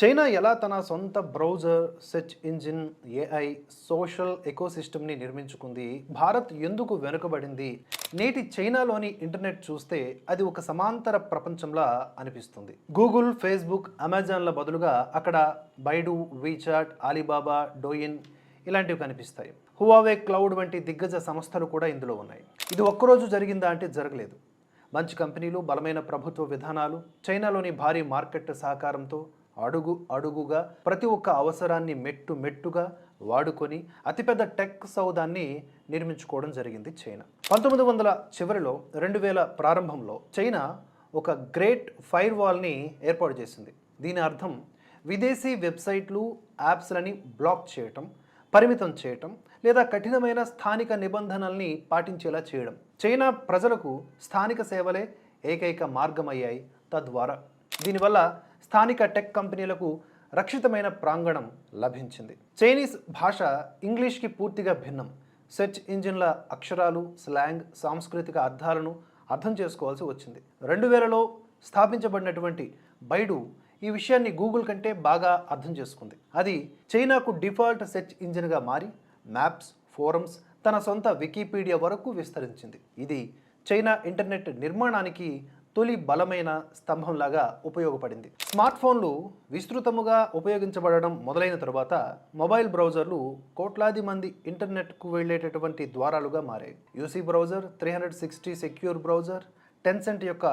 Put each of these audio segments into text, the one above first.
China ఎలా తన సొంత browser search engine AI social ఎకోసిస్టమ్ని నిర్మించుకుంది? భారత్ ఎందుకు వెనుకబడింది? నేటి చైనాలోని ఇంటర్నెట్ చూస్తే అది ఒక సమాంతర ప్రపంచంలా అనిపిస్తుంది. గూగుల్ ఫేస్బుక్ అమెజాన్ల బదులుగా అక్కడ బైడు వీచాట్ అలీబాబా డోయిన్ ఇలాంటివి కనిపిస్తాయి. హువావే క్లౌడ్ వంటి దిగ్గజ సంస్థలు కూడా ఇందులో ఉన్నాయి. ఇది ఒక్కరోజు జరిగిందా అంటే జరగలేదు. మంచి కంపెనీలు బలమైన ప్రభుత్వ విధానాలు చైనాలోని భారీ మార్కెట్ సహకారంతో అడుగు అడుగుగా ప్రతి ఒక్క అవసరాన్ని మెట్టు మెట్టుగా వాడుకొని అతిపెద్ద టెక్ సౌదాన్ని నిర్మించుకోవడం జరిగింది చైనా. పంతొమ్మిది వందల చివరిలో రెండు వేల ప్రారంభంలో చైనా ఒక గ్రేట్ ఫైర్ వాల్ని ఏర్పాటు చేసింది. దీని అర్థం విదేశీ వెబ్సైట్లు యాప్స్లని బ్లాక్ చేయటం పరిమితం చేయటం లేదా కఠినమైన స్థానిక నిబంధనల్ని పాటించేలా చేయడం. చైనా ప్రజలకు స్థానిక సేవలే ఏకైక మార్గమయ్యాయి తద్వారా. దీనివల్ల స్థానిక టెక్ కంపెనీలకు రక్షితమైన ప్రాంగణం లభించింది. చైనీస్ భాష ఇంగ్లీష్కి పూర్తిగా భిన్నం. సెర్చ్ ఇంజిన్ల అక్షరాలు స్లాంగ్ సాంస్కృతిక అర్థాలను అర్థం చేసుకోవాల్సి వచ్చింది. రెండు వేలలో స్థాపించబడినటువంటి బైడు ఈ విషయాన్ని గూగుల్ కంటే బాగా అర్థం చేసుకుంది. అది చైనాకు డిఫాల్ట్ సెర్చ్ ఇంజిన్గా మారి మ్యాప్స్ ఫోరమ్స్ తన సొంత వికీపీడియా వరకు విస్తరించింది. ఇది చైనా ఇంటర్నెట్ నిర్మాణానికి తొలి బలమైన స్తంభంలాగా ఉపయోగపడింది. స్మార్ట్ ఫోన్లు విస్తృతముగా ఉపయోగించబడడం మొదలైన తరువాత మొబైల్ బ్రౌజర్లు కోట్లాది మంది ఇంటర్నెట్కు వెళ్ళేటటువంటి ద్వారాలుగా మారాయి. UC browser three hundred sixty secure browser Tencent యొక్క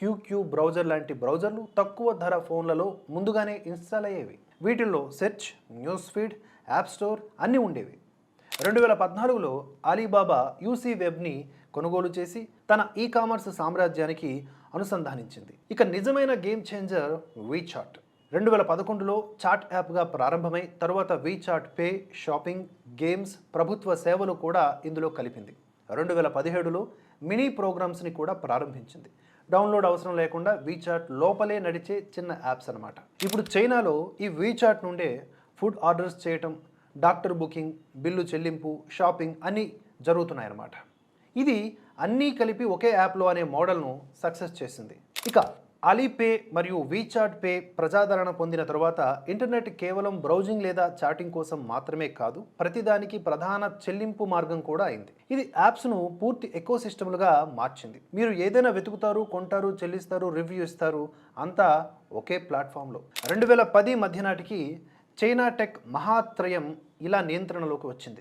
క్యూక్యూ బ్రౌజర్ లాంటి బ్రౌజర్లు తక్కువ ధర ఫోన్లలో ముందుగానే ఇన్స్టాల్ అయ్యేవి. వీటిల్లో search news feed app store అన్నీ ఉండేవి. రెండు వేల పద్నాలుగులో అలీబాబా యూసీ వెబ్ని కొనుగోలు చేసి తన ఈ కామర్స్ సామ్రాజ్యానికి అనుసంధానించింది. ఇక నిజమైన గేమ్ చేంజర్ వీచాట్ రెండు వేల పదకొండులో చాట్ యాప్గా ప్రారంభమై తరువాత వీచాట్ పే షాపింగ్ గేమ్స్ ప్రభుత్వ సేవలు కూడా ఇందులో కలిపింది. రెండు వేల పదిహేడులో మినీ ప్రోగ్రామ్స్ని కూడా ప్రారంభించింది. డౌన్లోడ్ అవసరం లేకుండా వీచాట్ లోపలే నడిచే చిన్న యాప్స్ అన్నమాట. ఇప్పుడు చైనాలో ఈ వీచాట్ నుండే ఫుడ్ ఆర్డర్స్ చేయటం డాక్టర్ బుకింగ్ బిల్లు చెల్లింపు షాపింగ్ అన్నీ జరుగుతున్నాయన్నమాట. ఇది అన్నీ కలిపి ఒకే యాప్లో అనే మోడల్ను సక్సెస్ చేసింది. ఇక అలీపే మరియు వీచాట్ పే ప్రజాదరణ పొందిన తరువాత ఇంటర్నెట్ కేవలం బ్రౌజింగ్ లేదా చాటింగ్ కోసం మాత్రమే కాదు ప్రతిదానికి ప్రధాన చెల్లింపు మార్గం కూడా అయింది. ఇది యాప్స్ను పూర్తి ఎకోసిస్టమ్లుగా మార్చింది. మీరు ఏదైనా వెతుకుతారు కొంటారు చెల్లిస్తారు రివ్యూ ఇస్తారు అంతా ఒకే ప్లాట్ఫామ్లో. రెండు వేల పది మధ్య నాటికి చైనా టెక్ మహాత్రయం ఇలా నియంత్రణలోకి వచ్చింది.